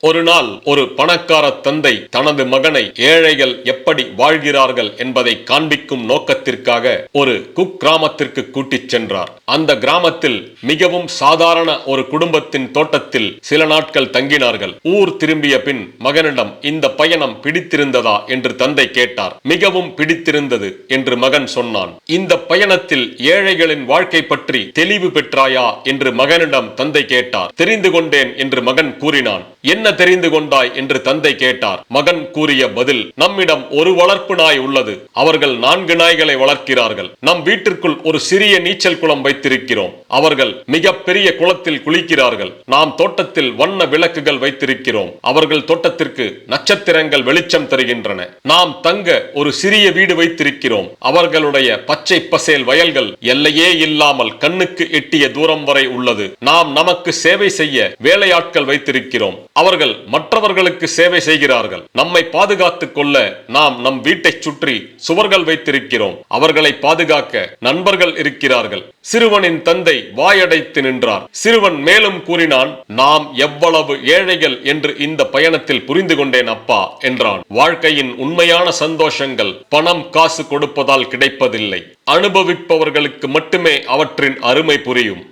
ஒரு நாள் ஒரு பணக்கார தந்தை தனது மகனை ஏழைகள் எப்படி வாழ்கிறார்கள் என்பதை காண்பிக்கும் நோக்கத்திற்காக ஒரு குக்கிராமத்திற்கு கூட்டிச் சென்றார். அந்த கிராமத்தில் மிகவும் சாதாரண ஒரு குடும்பத்தின் தோட்டத்தில் சில நாட்கள் தங்கினார்கள். ஊர் திரும்பிய பின் மகனிடம் இந்த பயணம் பிடித்திருந்ததா என்று தந்தை கேட்டார். மிகவும் பிடித்திருந்தது என்று மகன் சொன்னான். இந்த பயணத்தில் ஏழைகளின் வாழ்க்கை பற்றி தெளிவு பெற்றாயா? என்று மகனிடம் தந்தை கேட்டார். தெரிந்து கொண்டேன் என்று மகன் கூறினான். என்ன தெரிந்து கொண்டாய் என்று தந்தை கேட்டார். மகன் கூறிய பதில் நம்மிடம் ஒரு வளர்ப்பு நாய் உள்ளது. அவர்கள் நான்கு நாய்களை வளர்க்கிறார்கள். நம் வீட்டிற்குள் ஒரு சிறிய நீச்சல் குளம் வைத்திருக்கிறோம். அவர்கள் மிக பெரிய குளத்தில் குளிக்கிறார்கள். நாம் தோட்டத்தில் வண்ண விளக்குகள் வைத்திருக்கிறோம். அவர்கள் தோட்டத்திற்கு நட்சத்திரங்கள் வெளிச்சம் தருகின்றன. நாம் தங்க ஒரு சிறிய வீடு வைத்திருக்கிறோம். அவர்களுடைய பச்சை பசேல் வயல்கள் எல்லையே இல்லாமல் கண்ணுக்கு எட்டிய தூரம் வரை உள்ளது. நாம் நமக்கு சேவை செய்ய வேலையாட்கள் வைத்திருக்கிறோம். அவர்கள் அவர்கள் மற்றவர்களுக்கு சேவை செய்கிறார்கள். நம்மை பாதுகாத்துக் கொள்ள நாம் நம் வீட்டை சுற்றி சுவர்கள் வைத்திருக்கிறோம். அவர்களை பாதுகாக்க நண்பர்கள் இருக்கிறார்கள். சிறுவனின் தந்தை வாயடைத்து நின்றார். சிறுவன் மேலும் கூறினான் நாம் எவ்வளவு ஏழைகள் என்று இந்த பயணத்தில் புரிந்து கொண்டேன் அப்பா என்றான். வாழ்க்கையின் உண்மையான சந்தோஷங்கள் பணம் காசு கொடுப்பதால் கிடைப்பதில்லை. அனுபவிப்பவர்களுக்கு மட்டுமே அவற்றின் அருமை புரியும்.